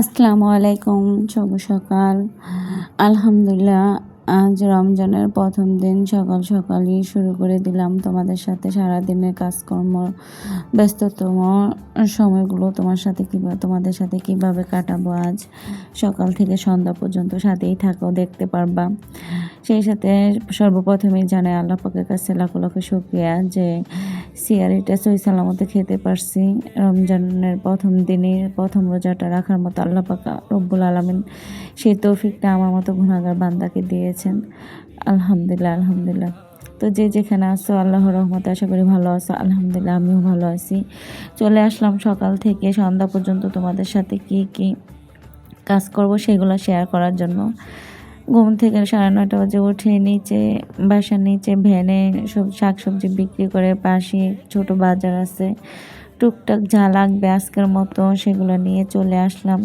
আসসালামু আলাইকুম শুভ সকাল। আলহামদুলিল্লাহ আজ রমজানের প্রথম দিন সকাল সকালই শুরু করে দিলাম তোমাদের সাথে সারাদিনের কাজকর্ম, ব্যস্ততম সময়গুলো তোমার সাথে কীভাবে তোমাদের সাথে কীভাবে কাটাবো আজ? সকাল থেকে সন্ধ্যা পর্যন্ত সাথেই থাকো, দেখতে পারবা। সেই সাথে সর্বপ্রথমেই জানাই আল্লাহ পাকের কাছে লাখো লাখো শুক্রিয়া যে সিয়ারিটা সই সালামতে খেতে পারছি। রমজানের প্রথম দিনের প্রথম রোজাটা রাখার মতো আল্লাহ পাকা রব্বুল আলমিন সেই তৌফিকটা আমার মতো গুণাগার বান্দাকে দিয়েছেন আলহামদুলিল্লাহ আলহামদুলিল্লাহ। তো যে যেখানে আসো আল্লাহর রহমতে আশা করি ভালো আছো। আলহামদুলিল্লাহ, আমিও ভালো আছি। চলে আসলাম সকাল থেকে, সন্ধ্যা পর্যন্ত তোমাদের সাথে কি কি কাজ করব সেগুলো শেয়ার করার জন্য। ঘুম থেকে সাড়ে নয়টা বাজে উঠে নিচে, বাসার নিচে ভ্যানে সব শাক সবজি বিক্রি করে পাশে ছোট বাজার আছে। টুকটাক যা লাগবে আজকের মতো সেগুলো নিয়ে চলে আসলাম।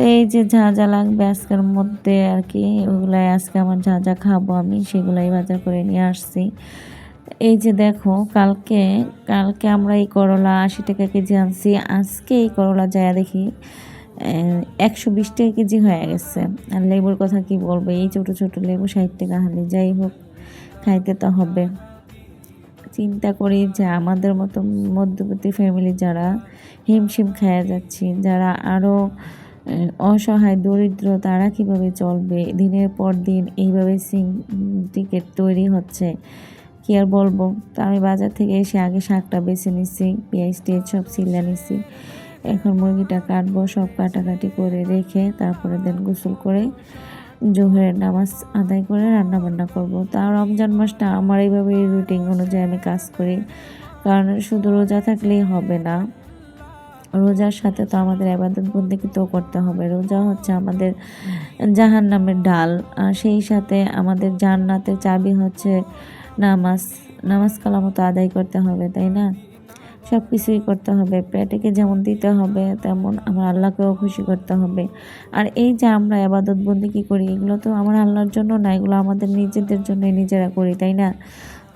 তো এই যে যা যা লাগবে আজকের মধ্যে আর কি, ওগুলাই আজকে আমার যা যা খাব আমি সেগুলাই বাজার করে নিয়ে আসছি। এই যে দেখো, কালকে কালকে আমরা এই করলা আশি টাকা কেজি আনছি। আজকে এই করলা যায় দেখি একশো বিশ টাকা কেজি হয়ে গেছে। আর লেবুর কথা কি বলব, এই ছোটো ছোটো লেবু ষাট টাকা হালি যাই হোক, খাইতে তো হবে। চিন্তা করি যে আমাদের মতো মধ্যবর্তী ফ্যামিলি যারা হিমশিম খায়া যাচ্ছি, যারা আরও অসহায়, দরিদ্র, তারা কীভাবে চলবে? দিনের পর দিন এইভাবে সিং টিকিট তৈরি হচ্ছে। কি আর বলব? তো আমি বাজার থেকে এসে আগে শাকটা বেছে নিচ্ছি, পেঁয়াজ টিয়াজ সব সিলা নিচ্ছি। এখন মুরগিটা কাটবো, সব কাটাকাটি করে রেখে তারপরে দেন গোসল করে জোহরের নামাজ আদায় করে রান্না বান্না করব। তা রমজান মাসটা আমার এইভাবে রুটিন অনুযায়ী আমি কাজ করি। কারণ শুধু রোজা থাকলেই হবে না। রোজার সাথে তো আমাদের আবাদত তো করতে হবে। রোজা হচ্ছে আমাদের জাহান নামের ডাল। আর সেই সাথে আমাদের জান্নাতের চাবি হচ্ছে নামাজ। নামাজ কালামতো আদায় করতে হবে, তাই না? সব কিছুই করতে হবে। পেটেকে যেমন দিতে হবে, তেমন আমার আল্লাহকেও খুশি করতে হবে। আর এই যে আমরা আবাদত বন্দি কী করি, এগুলো তো আমার আল্লাহর জন্য না, এগুলো আমাদের নিজেদের জন্য নিজেরা করি, তাই না?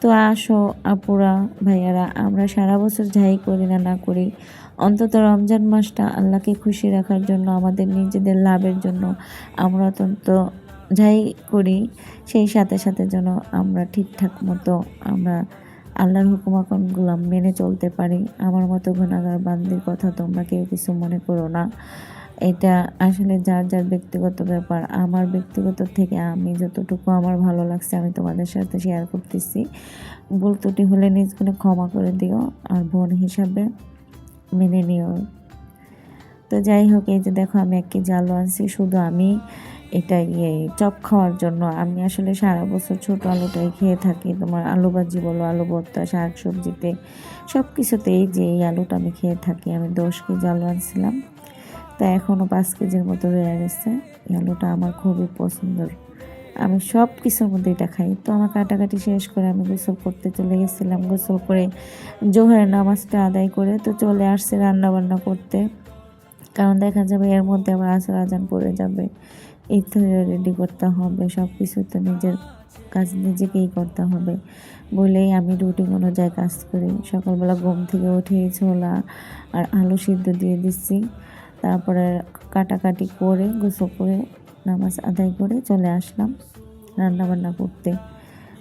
তো আসো আপুরা, ভাইয়ারা, আমরা সারা বছর যাই করি না না করি অন্তত রমজান মাসটা আল্লাহকে খুশি রাখার জন্য, আমাদের নিজেদের লাভের জন্য আমরা অত্যন্ত যাই করি, সেই সাথে সাথে যেন আমরা ঠিকঠাক মতো আমরা আল্লাহর হুকুমাকনগুলো মেনে চলতে পারি। আমার মতো গুণাগার বান্দির কথা তোমরা কেউ কিছু মনে করো না। এটা আসলে যার যার ব্যক্তিগত ব্যাপার। আমার ব্যক্তিগত থেকে আমি যতটুকু আমার ভালো লাগছে আমি তোমাদের সাথে শেয়ার করতেছি। ভুল ত্রুটি হলে নিজ গুণে ক্ষমা করে দিও। আর বোন হিসাবে মেনে নিও। তো যাই হোক, এই যে দেখো আমি এক কেজি আনছি, শুধু আমি এটা ইয়ে চপ খাওয়ার জন্য। আমি আসলে সারা বছর ছোট আলুটাই খেয়ে থাকি। তোমার আলু ভাজি বলো, আলু ভর্তা, শাক সবজিতে সব কিছুতেই যে এই আলুটা আমি খেয়ে থাকি। আমি দশ কেজি আলু আনছিলাম। তা এখনও পাঁচ কেজির মতো রয়ে গেছে। এই আলুটা আমার খুবই পছন্দের। আমি সব কিছুর মধ্যে এটা খাই। তো আমার কাটাকাটি শেষ করে আমি গোসল করতে চলে গেছিলাম। গোসল করে জোহরের নামাজটা আদায় করে তো চলে আসছে রান্না বান্না করতে। কারণ দেখা যাবে এর মধ্যে আবার আসার আজান পড়ে যাবে। ইফতারে রেডি করতে হবে সব কিছু তো নিজের কাজ নিজেকেই করতে হবে। বলেই আমি রুটিন অনুযায়ী কাজ করি। সকালবেলা ঘুম থেকে উঠে ছোলা আর আলু সিদ্ধ দিয়ে দিচ্ছি। তারপরে কাটাকাটি করে গোসল করে নামাজ আদায় করে চলে আসলাম রান্না বান্না করতে।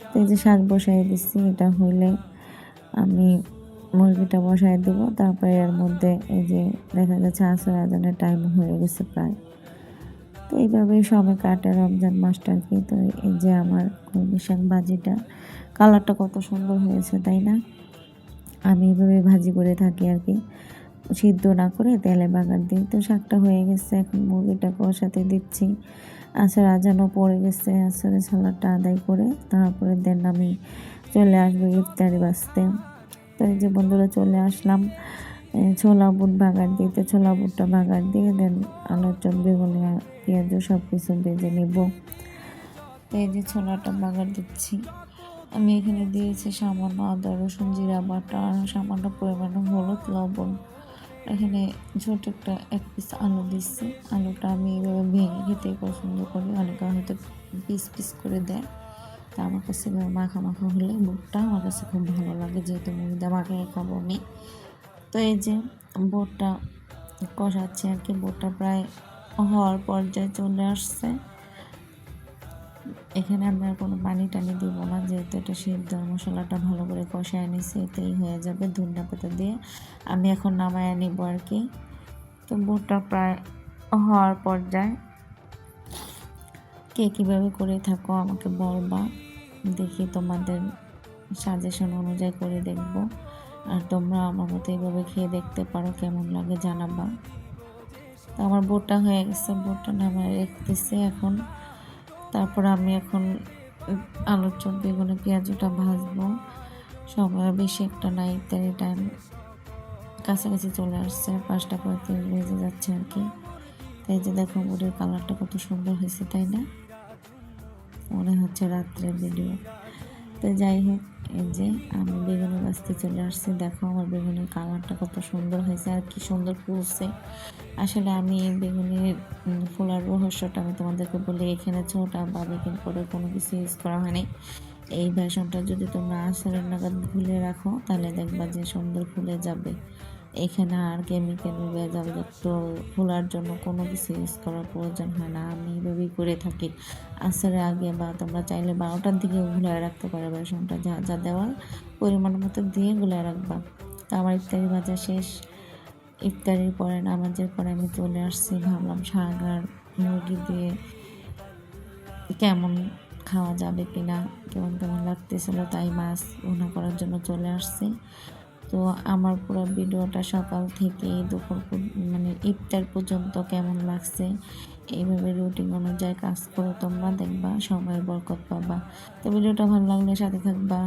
তো এই যে শাক বসাই দিচ্ছি এটা হইলে আমি মুরগিটা বসাই দেবো। তারপরে এর মধ্যে এই যে দেখা যাচ্ছে আসর আজানের টাইম হয়ে গেছে প্রায়। তো এইভাবেই সময় কাটে রমজান মাসটা কি তো এই যে আমার কলমি শাক ভাজিটা, কালারটা কত সুন্দর হয়েছে, তাই না? আমি এইভাবে ভাজি করে থাকি আর কি। সিদ্ধ না করে তেলে বাগার দিই। তো শাকটা হয়ে গেছে, এখন মুরগিটা কষাতে দিচ্ছি। আসার আজানও পড়ে গেছে আসরে সালাডটা আদায় করে তারপরে দেন আমি চলে আসব ইফতারি বাঁচতে তো এই যে বন্ধুরা চলে আসলাম ছোলা বুট বাগার দিতে। ছোলা বুটটা বাগার দিয়ে দেন আলুর চপ বেগুনিয়া পেঁয়াজ সব কিছু ভেজে নেব। তো এই যে ছোলাটা বাগার দিচ্ছি। আমি এখানে দিয়েছি সামান্য আদা, রসুন, জিরা বাটা সামান্য পরিমাণে হলুদ, লবণ। এখানে ছোট একটা এক পিস আলু দিচ্ছি। আলুটা আমি এইভাবে ভেঙে খেতে পছন্দ করি। অনেকে হয়তো পিস পিস করে দেয়। তা আমার কাছে মাখা মাখা হলে বুটটা আমার কাছে খুব ভালো লাগে, যেহেতু মুড়িদা মাখিয়ে খাব আমি। তো এই যে বোটটা কষাচ্ছি আর কি। বোটটা প্রায় হওয়ার পর্যায়ে চলে আসছে। এখানে আমরা কোনো পানি টানি দিব না, যেহেতু এটা সিদ্ধ, মশলাটা ভালো করে কষায় নিছি, এতেই হয়ে যাবে ধনিয়া পাতা দিয়ে। আমি এখন নামায় নিব আর কি। তো বুটটা প্রায় হওয়ার পর্যায়ে কে কীভাবে করে থাকো আমাকে বলবা। দেখি তোমাদের সাজেশন অনুযায়ী করে দেখব। আর তোমরা আমার মতো এইভাবে খেয়ে দেখতে পারো, কেমন লাগে জানাবা। তো আমার বোটটা হয়ে গেছে বোটটা নামায় রেখতেছি এখন। তারপর আমি এখন আলুর চপ বেগুনে পেঁয়াজটা ভাজবো। সময় বেশি একটা নাই ইত্যাদি টাইম কাছাকাছি চলে আসছে, পাঁচটা পঁয়ত্রিশ বেজে যাচ্ছে আর কি। তাই যে দেখো বুড়ির কালারটা কত সুন্দর হয়েছে, তাই না? মনে হচ্ছে রাত্রের ভিডিও তো যাই হোক, এই যে আমি বেগুনের গাছতে চলে আসছি। দেখো আমার বেগুনের কালারটা কত সুন্দর হয়েছে আর কি সুন্দর ফুলছে। আসলে আমি বেগুনের ফোলার রহস্যটা আমি তোমাদেরকে বলি, এখানে ছোটা বা বেগুন করে কোনো কিছু ইউজ করা হয়নি এই বেসনটা যদি তোমরা আসলে নাগাদ ভুলে রাখো, তাহলে দেখবা যে সুন্দর ফুলে যাবে। এখানে আর কেমিক্যাল ভেজাল যুক্ত ফোলার জন্য কোনো কিছু ইউজ করার প্রয়োজন হয় না। আমি এইভাবেই করে থাকি। আসরের আগে বা তোমরা চাইলে বারোটার দিকে গুলায় রাখতে পারো বেসনটা যা যা দেওয়ার পরিমাণ মতো দিয়ে গুলায় রাখবা। তো আমার ইফতারি ভাজা শেষ। ইফতারির পরে নামাজের পরে আমি চলে আসছি। ভাবলাম আর মুরগি দিয়ে কেমন খাওয়া যাবে কিনা, কেমন কেমন লাগতেছিল তাই মাছ ভুনা করার জন্য চলে আসছি। তো আমার পুরো ভিডিওটা সকাল থেকে দুপুর মানে ইফতার পর্যন্ত কেমন লাগছে? এইভাবে রুটিন অনুযায়ী কাজ করো তোমরা, দেখবা সময়ের বরকত পাবা। তো ভিডিওটা ভালো লাগলে সাথে থাকবা।